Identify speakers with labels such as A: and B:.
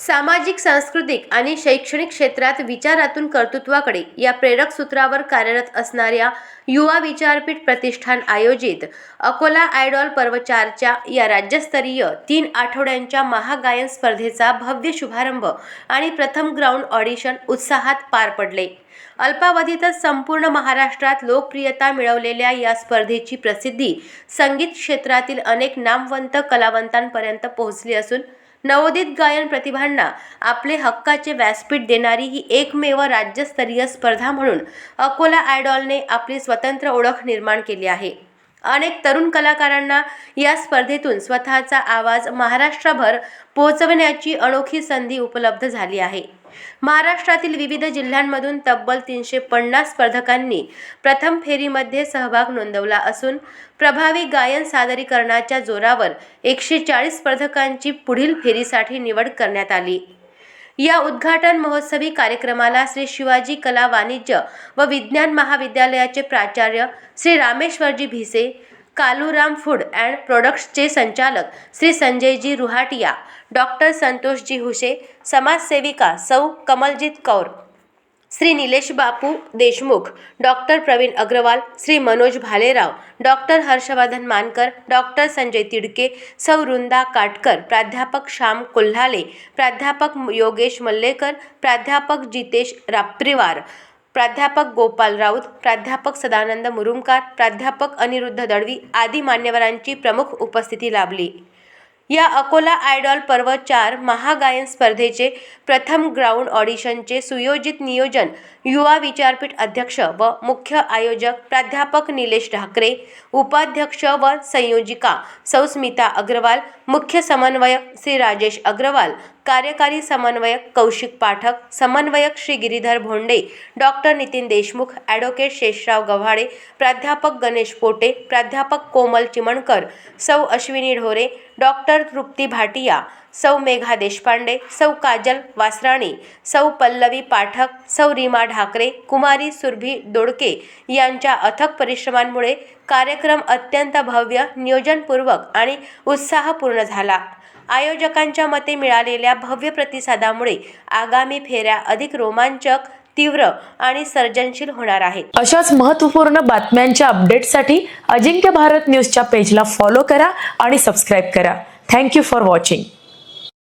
A: सामाजिक सांस्कृतिक आणि शैक्षणिक क्षेत्रात विचारातून कर्तृत्वाकडे या प्रेरक सूत्रावर कार्यरत असणाऱ्या युवा विचारपीठ प्रतिष्ठान आयोजित अकोला आयडॉल पर्व चारच्या या राज्यस्तरीय तीन आठवड्यांच्या महागायन स्पर्धेचा भव्य शुभारंभ आणि प्रथम ग्राउंड ऑडिशन उत्साहात पार पडले. अल्पावधीतच संपूर्ण महाराष्ट्रात लोकप्रियता मिळवलेल्या या स्पर्धेची प्रसिद्धी संगीत क्षेत्रातील अनेक नामवंत कलावंतांपर्यंत पोहोचली असून नवोदित गायन प्रतिभांना आपले हक्काचे व्यासपीठ देणारी ही एकमेव राज्यस्तरीय स्पर्धा म्हणून अकोला आयडॉलने आपली स्वतंत्र ओळख निर्माण केली आहे. अनेक तरुण कलाकारांना या स्पर्धेतून स्वतःचा आवाज महाराष्ट्रभर पोहोचवण्याची अनोखी संधी उपलब्ध झाली आहे. महाराष्ट्रातील विविध जिल्ह्यांमधून तब्बल तीनशे पन्नास स्पर्धकांनी प्रथम फेरीमध्ये सहभाग नोंदवला असून प्रभावी गायन सादरीकरणाच्या जोरावर एकशे चाळीस स्पर्धकांची पुढील फेरीसाठी निवड करण्यात आली. या उद्घाटन महोत्सवी कार्यक्रमाला श्री शिवाजी कला वाणिज्य व विज्ञान महाविद्यालयाचे प्राचार्य श्री रामेश्वरजी भिसे कालूराम फूड अँड प्रोडक्ट्सचे संचालक श्री संजयजी रुहाटिया डॉक्टर संतोषजी हुशे समाजसेविका Sau Kamaljeet Kaur Shri Nilesh Bapu Deshmukh doctor Pravin Agrawal Shri Manoj Bhalerao doctor Harshvardhan Mankar doctor Sanjay Tidke Sau Vrinda Katkar प्राध्यापक श्याम कोल्हाले प्राध्यापक योगेश मल्लेकर प्राध्यापक जितेश राप्रिवार प्राध्यापक गोपाल राऊत प्राध्यापक सदानंद मुरुमकार प्राध्यापक अनिरुद्ध दळवी आदी मान्यवरांची प्रमुख उपस्थिती लाभली. या अकोला आयडॉल पर्व चार महागायन स्पर्धेचे प्रथम ग्राउंड ऑडिशनचे सुयोजित नियोजन युवा विचारपीठ अध्यक्ष व मुख्य आयोजक प्राध्यापक निलेश ढाकरे उपाध्यक्ष व संयोजिका सौस्मिता अग्रवाल मुख्य समन्वयक श्री राजेश अग्रवाल कार्यकारी समन्वयक कौशिक पाठक समन्वयक श्री गिरीधर भोंडे डॉक्टर नितीन देशमुख ॲडव्होकेट शेषराव गव्हाडे प्राध्यापक गणेश पोटे प्राध्यापक कोमल चिमणकर सौ अश्विनी ढोरे डॉक्टर तृप्ती भाटिया सौ मेघा देशपांडे सौ काजल वासराणी सौ पल्लवी पाठक सौ रीमा ढाकरे कुमारी सुरभी दोडके यांच्या अथक परिश्रमांमुळे कार्यक्रम अत्यंत भव्य नियोजनपूर्वक आणि उत्साहपूर्ण झाला. आयोजकांच्या मते मिळालेल्या भव्य प्रतिसादामुळे आगामी फेऱ्या अधिक रोमांचक तीव्र आणि सर्जनशील होणार आहेत.
B: अशाच महत्त्वपूर्ण बातम्यांच्या अपडेटसाठी अजिंक्य भारत न्यूजच्या पेजला फॉलो करा आणि सबस्क्राईब करा. Thank you for watching